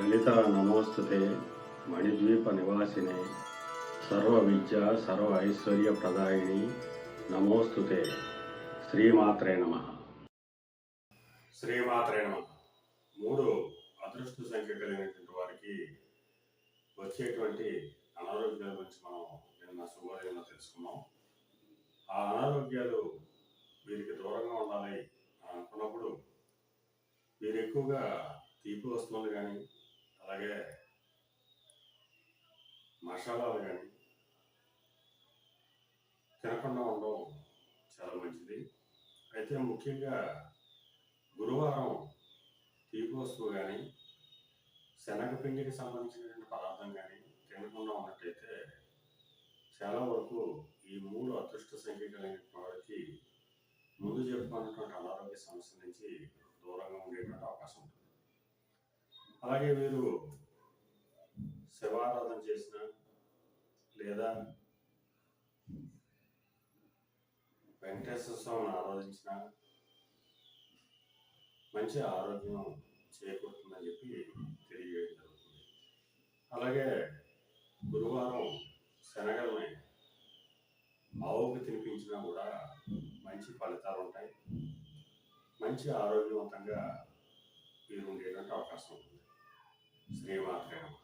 లలిత నమోస్తుతే మణిద్వీప నివాసినే. సర్వ విద్య సర్వ ఐశ్వర్య ప్రదాయిని నమోస్తుతే. శ్రీమాత్రే నమ. శ్రీమాత్రే నమ. మూడు అదృష్ట సంఖ్య కలిగినటువంటి వారికి వచ్చేటువంటి అనారోగ్యాల గురించి మనం నిన్న శుభోదయంలో తెలుసుకున్నాం. ఆ అనారోగ్యాలు వీరికి దూరంగా ఉండాలి అనుకున్నప్పుడు వీరు ఎక్కువగా తీపి వస్తువులు కానీ అలాగే మసాలాలు కానీ తినకుండా ఉండడం చాలా మంచిది. అయితే ముఖ్యంగా గురువారం తీపి వస్తువు కానీ శనగపిండికి సంబంధించినటువంటి పదార్థం కానీ తినకుండా ఉన్నట్టయితే చాలా వరకు ఈ మూడు అదృష్ట సంఖ్య కలిగిన వారికి ముందు చెప్పుకున్నటువంటి అనారోగ్య సమస్య నుంచి దూరంగా అలాగే వీరు శివారాధన చేసిన లేదా వెంకటేశ్వర స్వామిని ఆరాధించిన మంచి ఆరోగ్యం చేకూరుతుందని చెప్పి తెలియజేయడం జరుగుతుంది. అలాగే గురువారం శనగల్ని ఆవుకు తినిపించినా కూడా మంచి ఫలితాలు ఉంటాయి. మంచి ఆరోగ్యవంతంగా వీరు ఉండేటువంటి అవకాశం ఉంటుంది. శ్రీమాత్రే నమః